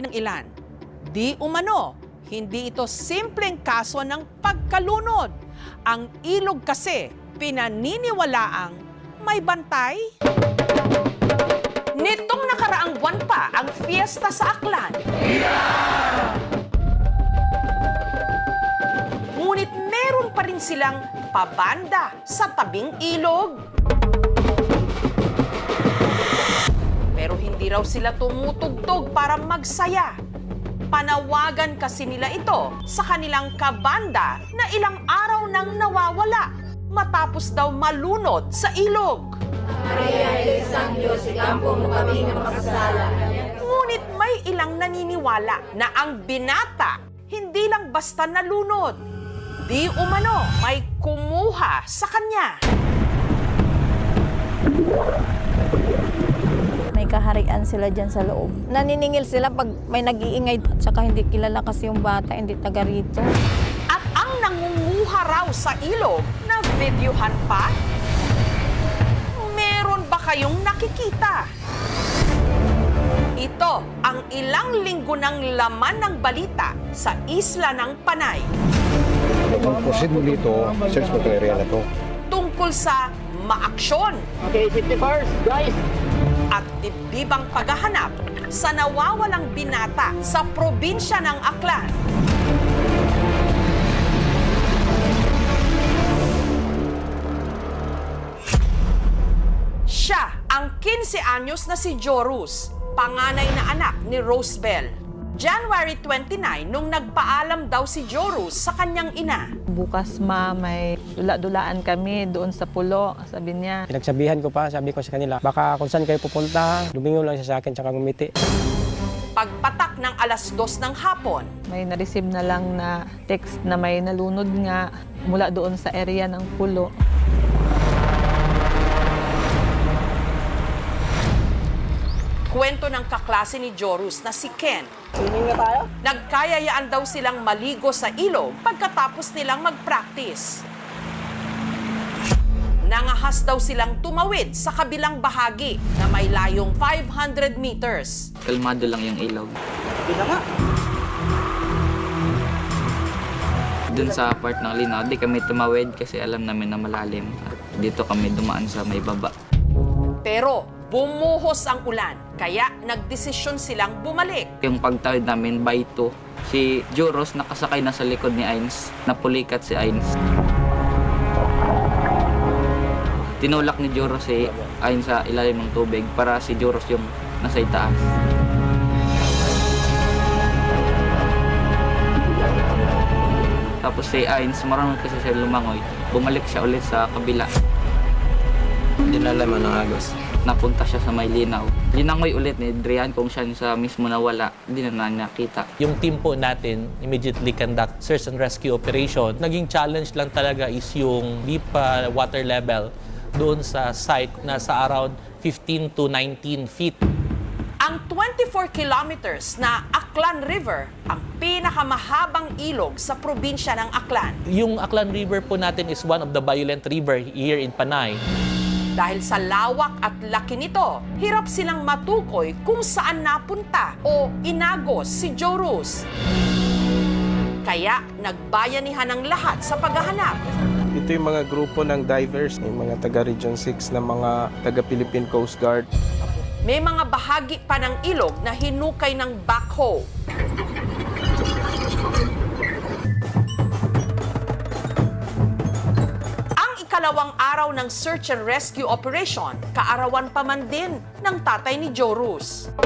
ng ilan. Di umano, hindi ito simpleng kaso ng pagkalunod. Ang ilog kasi pinaniniwalaang may bantay. Nitong nakaraang buwan pa ang fiesta sa Aklan. Ngunit meron pa rin silang pabanda sa tabing ilog. Raw sila tumutugtog para magsaya. Panawagan kasi nila ito sa kanilang kabanda na ilang araw nang nawawala matapos daw malunod sa ilog. Ngunit may ilang naniniwala na ang binata hindi lang basta nalunod. Di umano may kumuha sa kanya. May kaharian sila dyan sa loob. Naniningil sila pag may nag-iingay at saka hindi kilala kasi yung bata, hindi taga rito. At ang nangunguha raw sa ilog na videohan pa? Meron ba kayong nakikita? Ito ang ilang linggo ng laman ng balita sa isla ng Panay Ang proceed mo dito, search mo itong area na to. tungkol sa maaksyon Okay, safety first, guys. At dibdibang paghahanap sa nawawalang binata sa probinsya ng Aklan. Siya ang 15 anyos na si Jorus, panganay na anak ni Rosebell. January 29 nung nagpaalam daw si Jorus sa kanyang ina. Bukas ma, may dula-dulaan kami doon sa pulo. Sabi niya, Pinagsabihan ko pa, sabi ko sa kanila, baka kung saan kayo pupunta, lumingon lang siya sa akin, tsaka ngumiti. Pagpatak ng alas dos ng hapon, may na-receive na lang na text na may nalunod nga mula doon sa area ng pulo. Kwento ng kaklase ni Jorus na si Ken. Swimming na tayo? Nagkayayaan daw silang maligo sa ilog pagkatapos nilang mag-practice. Nangahas daw silang tumawid sa kabilang bahagi na may layong 500 meters. kalmado lang yung ilog. Hindi na nga. Dun sa part ng linaw, di kami tumawid kasi alam namin na malalim. At dito kami dumaan sa may baba. Pero bumuhos ang ulan, kaya nagdesisyon silang bumalik. Yung pagtawid namin by two, si Juros nakasakay na sa likod ni Ains. Napulikat si Ains. Tinulak ni Juros si Ains sa ilalim ng tubig para si Juros yung nasa itaas. Tapos si Ains, marunong kasi siya lumangoy. Bumalik siya ulit sa kabila. Dinalaman ng agos. Napunta siya sa may linaw. Linangoy ulit ni Drian kung siya sa mismo nawala. Hindi na na nakita. Yung team po natin immediately conduct search and rescue operation. Naging challenge lang talaga is yung deep uh, water level doon sa site na sa around 15 to 19 feet. Ang 24 kilometers na Aklan River ang pinakamahabang ilog sa probinsya ng Aklan. Yung Aklan River po natin is one of the violent river here in Panay. Dahil sa lawak at laki nito, hirap silang matukoy kung saan napunta o inagos si Jorus. Kaya nagbayanihan ang lahat sa paghahanap. Ito yung mga grupo ng divers, yung mga taga Region 6 na mga taga Philippine Coast Guard. May mga bahagi pa ng ilog na hinukay ng backhoe. Ikalawang araw ng search and rescue operation, kaarawan pa man din ng tatay ni Jorus. Birthday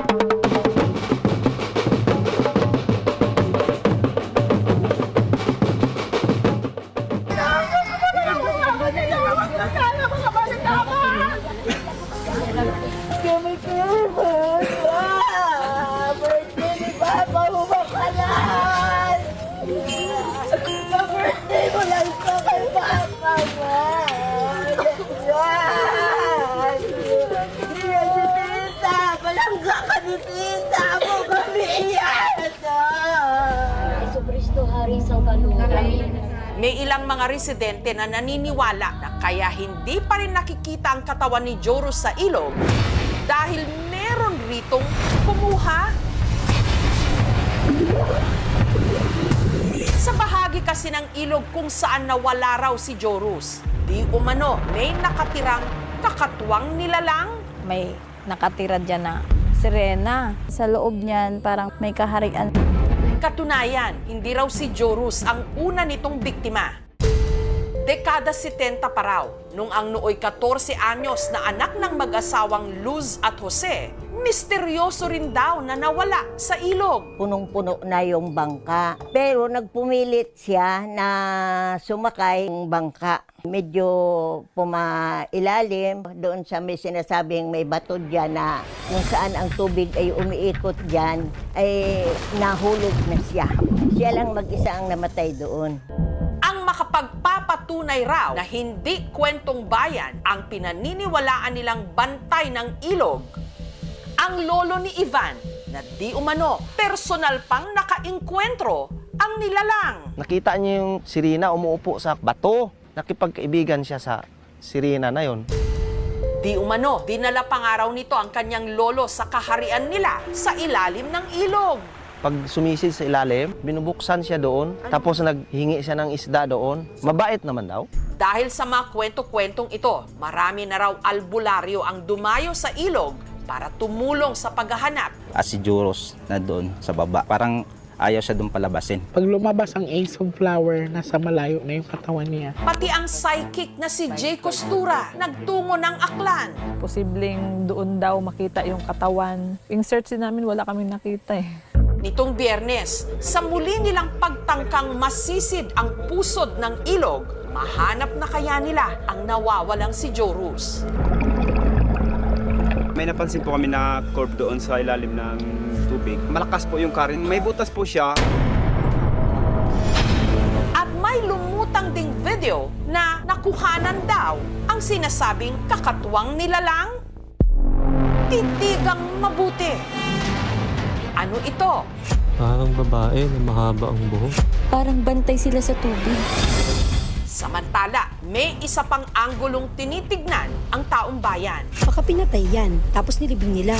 May ilang mga residente na naniniwala na kaya hindi pa rin nakikita ang katawan ni Joro sa ilog dahil meron ritong kumuha. Sa bahagi kasi ng ilog kung saan nawala raw si Jorus, di umano may nakatirang kakatuwang nilalang. May nakatira dyan na sirena. Sa loob niyan, parang may kaharian. Katunayan, hindi raw si Jorus ang una nitong biktima. Dekada 70 pa raw, nung ang nooy 14 anyos na anak ng mag-asawang Luz at Jose, misteryoso rin daw na nawala sa ilog. Punong-puno na yung bangka. Pero nagpumilit siya na sumakay ng bangka. Medyo pumailalim doon sa may sinasabing may bato dyan na kung saan ang tubig ay umiikot dyan, ay nahulog na siya. Siya lang mag-isa ang namatay doon. Ang makapagpapatunay raw na hindi kwentong bayan ang pinaniniwalaan nilang bantay ng ilog, ang lolo ni Ivan na di umano personal pang nakainkwentro ang nilalang. Nakita niya yung sirena umuupo sa bato. Nakipagkaibigan siya sa sirena na yon. Di umano, dinala pangaraw nito ang kanyang lolo sa kaharian nila sa ilalim ng ilog. Pag sumisid sa ilalim, binubuksan siya doon, tapos naghingi siya ng isda doon. Mabait naman daw. Dahil sa mga kwento-kwentong ito, marami na raw albularyo ang dumayo sa ilog para tumulong sa paghahanap. As si Juros na doon sa baba. Parang ayaw siya doon palabasin. Pag lumabas ang ace of flower, nasa malayo na yung katawan niya. Pati ang psychic na si Jay Costura nagtungo ng aklan. Posibleng doon daw makita yung katawan. Yung search din namin, wala kami nakita eh. Nitong biyernes, sa muli nilang pagtangkang masisid ang pusod ng ilog, mahanap na kaya nila ang nawawalang si Jorus. May napansin po kami na curve doon sa ilalim ng tubig. Malakas po yung current. May butas po siya. At may lumutang ding video na nakuhanan daw ang sinasabing kakatwang nilalang. Titigang mabuti. Ano ito? Parang babae na mahaba ang buhok. Parang bantay sila sa tubig. Samantala, may isa pang anggulong tinitignan ang taong bayan. Baka pinatay yan, tapos nilibing nila.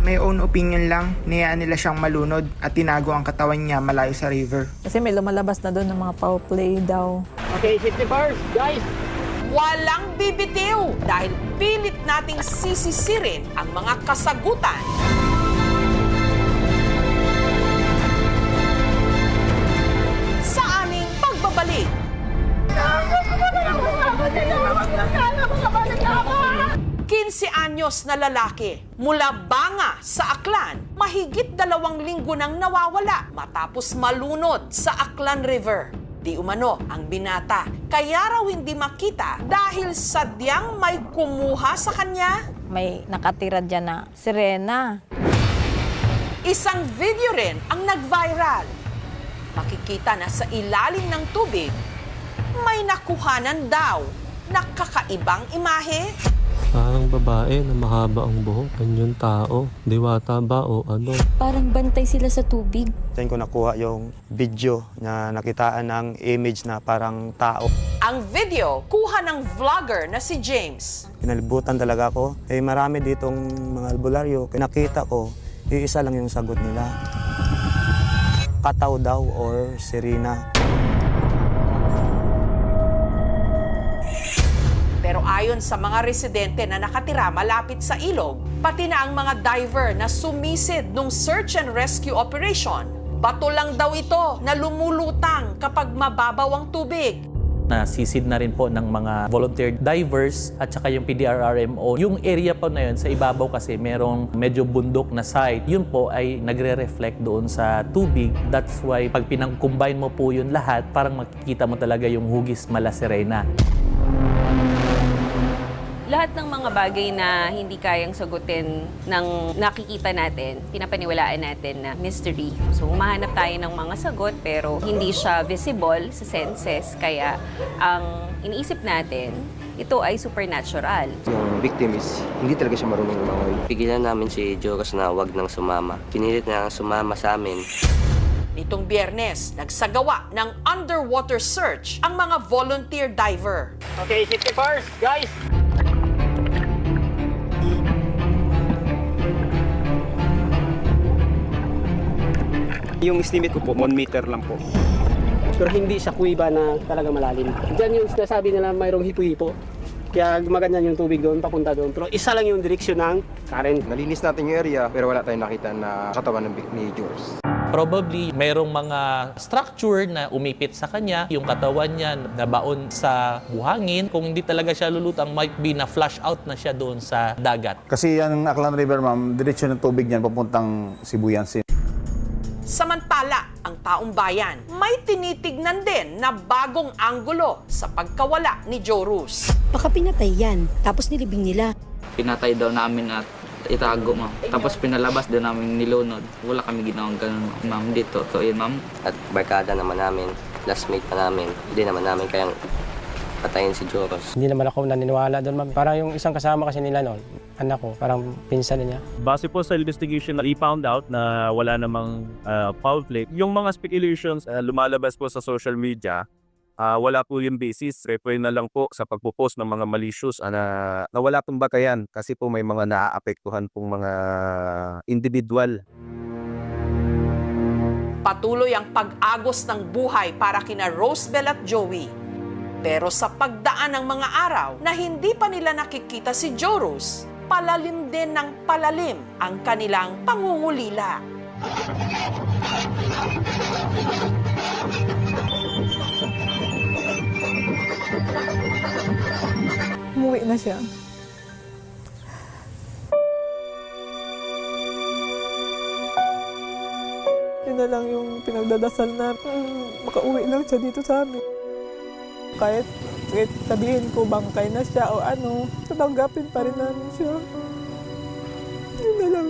May own opinion lang, niyaan nila siyang malunod at tinago ang katawan niya malayo sa river. Kasi may lumalabas na doon ng mga foul play daw. Okay, safety first, guys! Walang bibitiw dahil pilit nating sisisirin ang mga kasagutan. Anyos na lalaki mula Banga sa Aklan, mahigit dalawang linggo nang nawawala matapos malunod sa Aklan River. Di umano ang binata, kaya raw hindi makita dahil sadyang may kumuha sa kanya. May nakatira dyan na sirena. Isang video rin ang nag-viral. Makikita na sa ilalim ng tubig, may nakuhanan daw na kakaibang imahe. Parang babae na mahaba ang buhok. Anyong tao? Diwata ba o ano? Parang bantay sila sa tubig. Diyan ko nakuha yung video na nakitaan ng image na parang tao. Ang video, kuha ng vlogger na si James. Kinalibutan talaga ako. Eh marami ditong mga albularyo. Nakita ko, iisa lang yung sagot nila. Kataw daw or sirena. Pero ayon sa mga residente na nakatira malapit sa ilog, pati na ang mga diver na sumisid nung search and rescue operation, bato lang daw ito na lumulutang kapag mababaw ang tubig. Nasisid na rin po ng mga volunteer divers at saka yung PDRRMO. Yung area po na yun, sa ibabaw kasi merong medyo bundok na site. Yun po ay nagre-reflect doon sa tubig. That's why pag pinang-combine mo po yun lahat, parang makikita mo talaga yung hugis mala sirena. Lahat ng mga bagay na hindi kayang sagutin ng nakikita natin, pinapaniwalaan natin na mystery. So, humahanap tayo ng mga sagot pero hindi siya visible sa senses. Kaya, ang iniisip natin, ito ay supernatural. Yung victim is hindi talaga siya marunong lumangoy. Pigilan namin si Joros na wag nang sumama. Pinilit na sumama sa amin. Nitong biyernes, nagsagawa ng underwater search ang mga volunteer diver. Okay, safety first, guys! Yung estimate ko po, 1 meter lang po. pero hindi sa kuiba na talaga malalim. Diyan yung sinasabi nila mayroong hipo-hipo. Kaya gumaganyan yung tubig doon, papunta doon. Pero isa lang yung direksyon ng current. Nalinis natin yung area pero wala tayong nakita na katawan ng ni George. Probably mayroong mga structure na umipit sa kanya, yung katawan niya nabaon sa buhangin. Kung hindi talaga siya lulutang, might be na flush out na siya doon sa dagat. Kasi yan Aklan River, ma'am, diretsyo ng tubig niyan papuntang Sibuyan City. Samantala, ang taong bayan may tinitignan din na bagong anggulo sa pagkawala ni Joe Rus. Baka pinatay yan, tapos nilibing nila. Pinatay daw namin at itago, ma'am. Tapos pinalabas daw namin nilunod. Wala kami ginawang ganun, ma'am. Dito, to yun, ma'am. At barkada naman namin, lastmate pa namin. Hindi naman namin kayang patayin si Joros. Hindi naman ako naniniwala doon, ma'am. Parang yung isang kasama kasi nila noon, anak ko, parang pinsan niya. Base po sa investigation, we found out na wala namang uh, foul play. Yung mga speculations uh, lumalabas po sa social media, uh, wala po yung basis. Refer na lang po sa pagpo-post ng mga malicious uh, na, na wala pong bakayan kasi po may mga naaapektuhan pong mga individual. Patuloy ang pag-agos ng buhay para kina Rosebel at Joey. Pero sa pagdaan ng mga araw na hindi pa nila nakikita si Joros, palalim din ng palalim ang kanilang pangungulila. Umuwi na siya. Yun na lang yung pinagdadasal na mm, makauwi lang siya dito sa amin. Kahit, kahit sabihin ko bangkay na siya o ano, tatanggapin pa rin namin siya. Yun na lang.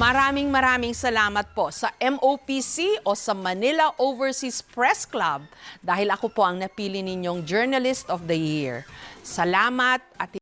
Maraming maraming salamat po sa MOPC o sa Manila Overseas Press Club dahil ako po ang napili ninyong Journalist of the Year. Salamat at